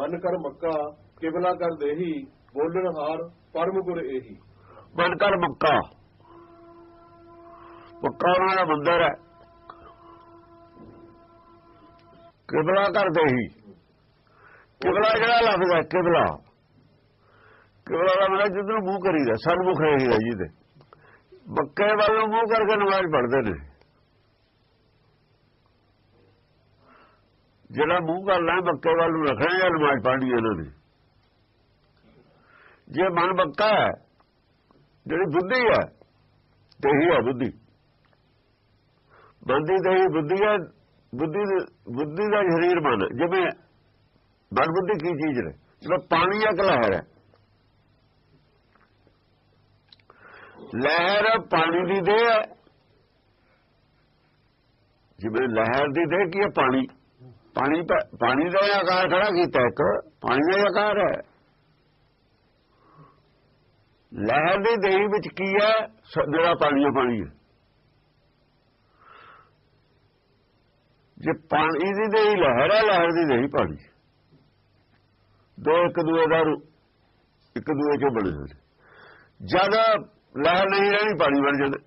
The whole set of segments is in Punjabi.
ਮਨ ਕਰ ਮੱਕਾ, ਕਿਬਲਾ ਕਰ ਦੇਹੀ, ਬੋਲਣ ਹਾਰ, ਪਰਮ ਗੁਰ ਇਹੀ ਮਨ ਕਰ ਮੱਕਾ। ਮੱਕਾ ਉਹਨਾਂ ਦਾ ਮੰਦਰ ਹੈ। ਕਿਬਲਾ ਕਰ ਦੇਹੀ। ਕਿਬਲਾ ਜਿਹੜਾ ਲਫ਼ਜ਼ ਹੈ, ਕਿਬਲਾ। ਕਿਬਲਾ ਦਾ ਮਤਲਬ ਜਿੱਧਰ ਮੂੰਹ ਕਰੀਦਾ, ਸਨਮੁਖ ਰਹੀ ਹੈ ਜਿਹਦੇ। ਮੱਕੇ ਵੱਲ ਨੂੰ ਮੂੰਹ ਕਰਕੇ ਨਮਾਜ਼ ਪੜ੍ਹਦੇ ਨੇ। ਜਿਹੜਾ ਮੂੰਹ ਗੱਲ ਹੈ ਮੱਕੇ ਵੱਲ ਨੂੰ ਰੱਖਣਾ ਜਾਂ ਨਮਾਜ਼ ਪੜ੍ਹਨੀ ਇਹਨਾਂ ਨੇ? ਜੇ ਮਨ ਮੱਕਾ ਹੈ, ਜਿਹੜੀ ਬੁੱਧੀ ਹੈ ਦੇਹੀ ਹੈ ਬੁੱਧੀ। ਬੰਦੀ ਦੇਹੀ ਬੁੱਧੀ ਹੈ, ਬੁੱਧੀ ਬੁੱਧੀ ਦਾ ਸਰੀਰ ਮਨ ਜਿਵੇਂ ਮਨ ਬੁੱਧੀ ਕੀ ਚੀਜ਼ ਨੇ? ਜਿਵੇਂ ਪਾਣੀ ਇੱਕ ਲਹਿਰ ਹੈ। ਲਹਿਰ ਪਾਣੀ ਦੀ ਦੇਹ ਹੈ। ਜਿਵੇਂ ਲਹਿਰ ਦੀ ਦੇਹ ਕੀ ਹੈ? ਪਾਣੀ। ਪਾਣੀ ਪਾ- ਪਾਣੀ ਦਾ ਆਕਾਰ ਖੜਾ ਕੀਤਾ ਇੱਕ, ਪਾਣੀ ਦਾ ਆਕਾਰ ਹੈ। ਲਹਿਰ ਦੀ ਦੇਹੀ ਵਿੱਚ ਕੀ ਹੈ? ਜਿਹੜਾ ਪਾਣੀ ਹੈ ਪਾਣੀ ਹੈ। ਜੇ ਪਾਣੀ ਦੀ ਦੇਹੀ ਲਹਿਰ ਹੈ, ਲਹਿਰ ਦੀ ਦੇਹੀ ਪਾਣੀ ਦੋ ਇੱਕ ਦੂਏ ਦਾ ਰੂ- ਇੱਕ ਦੂਏ ਚੋਂ ਬਣੇ ਹੋਏ ਨੇ। ਜਦ ਲਹਿਰ ਨਹੀਂ ਰਹਿਣੀ, ਪਾਣੀ ਬਣ ਜਾਂਦਾ।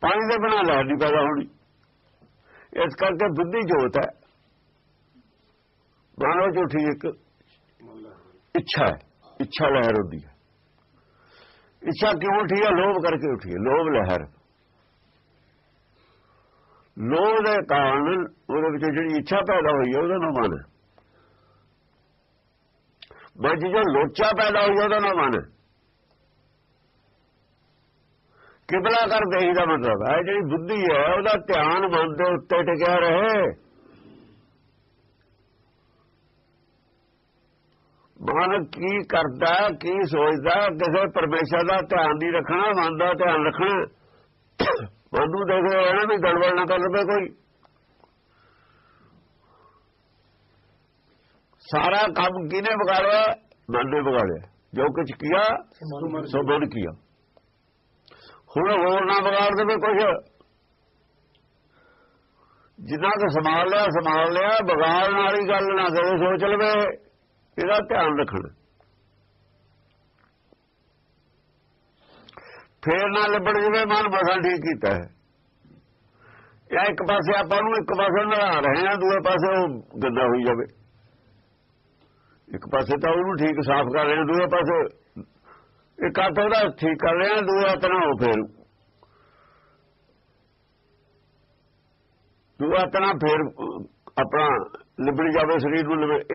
ਪਾਣੀ ਦੇ ਬਿਨਾਂ ਲਹਿਰ ਨਹੀਂ ਪੈਦਾ ਹੋਣੀ। ਇਸ ਕਰਕੇ ਬੁੱਧੀ ਜੋਤ ਹੈ ਮਾਨੋ ਝੂਠੀ ਇੱਕ ਇੱਛਾ ਹੈ ਇੱਛਾ ਲਹਿਰ ਹੁੰਦੀ ਹੈ ਇੱਛਾ ਕਿਉਂ ਉੱਠੀ ਹੈ ਲੋਭ ਕਰਕੇ ਉੱਠੀ ਹੈ ਲੋਭ ਲਹਿਰ ਲੋਭ ਦੇ ਕਾਰਨ ਉਹਦੇ ਵਿੱਚ ਜਿਹੜੀ ਇੱਛਾ ਪੈਦਾ ਹੋਈ ਹੈ ਉਹਦਾ ਨਾਮ ਮਨ ਹੈ ਮਨ 'ਚ ਜੋ ਲੋਚਾ ਪੈਦਾ ਹੋਈ ਹੈ ਉਹਦਾ ਨਾਮ ਮਨ ਹੈ ਕਿਬਲਾ ਕਰ ਦੇਹੀ ਦਾ ਮਤਲਬ ਹੈ ਜਿਹੜੀ ਬੁੱਧੀ ਹੈ ਉਹਦਾ ਧਿਆਨ ਮਨ ਦੇ ਉੱਤੇ ਟਿਕਿਆ ਰਹੇ। ਮਨ ਕੀ ਕਰਦਾ ਕੀ ਸੋਚਦਾ ਕਿਸੇ ਪਰਮੇਸ਼ਰ ਦਾ ਧਿਆਨ ਨਹੀਂ ਰੱਖਣਾ ਮਨ ਦਾ ਧਿਆਨ ਰੱਖਣਾ। ਮਨ ਨੂੰ ਦੇਖਦੇ ਰਹਿਣਾ ਵੀ ਗੜਬੜ ਨਾ ਕਰ ਲਵੇ ਕੋਈ। ਸਾਰਾ ਕੰਮ ਕਿਹਨੇ ਵਿਗਾੜਿਆ? ਮਨ ਨੇ ਵਿਗਾੜਿਆ। ਜੋ ਕੁਝ ਕੀਤਾ ਸੋ ਮਨ ਕੀਤਾ ਹੁਣ ਹੋਰ ਨਾ ਵਿਗਾੜ ਦੇਵੇ ਕੁਝ ਜਿੰਨਾ ਕੁ ਸੰਭਾਲ ਲਿਆ ਸੰਭਾਲ ਲਿਆ ਵਿਗਾੜਨ ਵਾਲੀ ਗੱਲ ਨਾ ਕਰੇ, ਸੋਚ ਲਵੇ, ਇਹਦਾ ਧਿਆਨ ਰੱਖਣਾ। ਫੇਰ ਨਾ ਲੱਭੜ ਜਵੇ, ਮਨ ਮਸਾਂ ਠੀਕ ਕੀਤਾ ਹੈ। ਇਹ ਇੱਕ ਪਾਸੇ ਆਪਾਂ ਨੂੰ ਇੱਕ ਪਾਸੇ ਨਲਾ ਰਹੇ ਆ ਦੂਏ ਪਾਸੇ ਉਹ ਗੰਦਾ ਹੋਈ ਜਾਵੇ। ਇੱਕ ਪਾਸੇ ਤਾਂ ਉਹਨੂੰ ਠੀਕ ਸਾਫ਼ ਕਰ ਰਹੇ ਦੂਏ ਪਾਸੇ ਇੱਕ ਹੱਥ ਉਹਦਾ ਠੀਕ ਕਰ ਰਹੇ ਆ ਦੂਏ ਹੱਥ ਫੇਰ। ਦੂਆ ਹੱਥ ਫੇਰ ਆਪਣਾ, ਲਿਬੜ ਜਾਵੇ, ਸਰੀਰ ਨੂੰ ਲਿਬੜ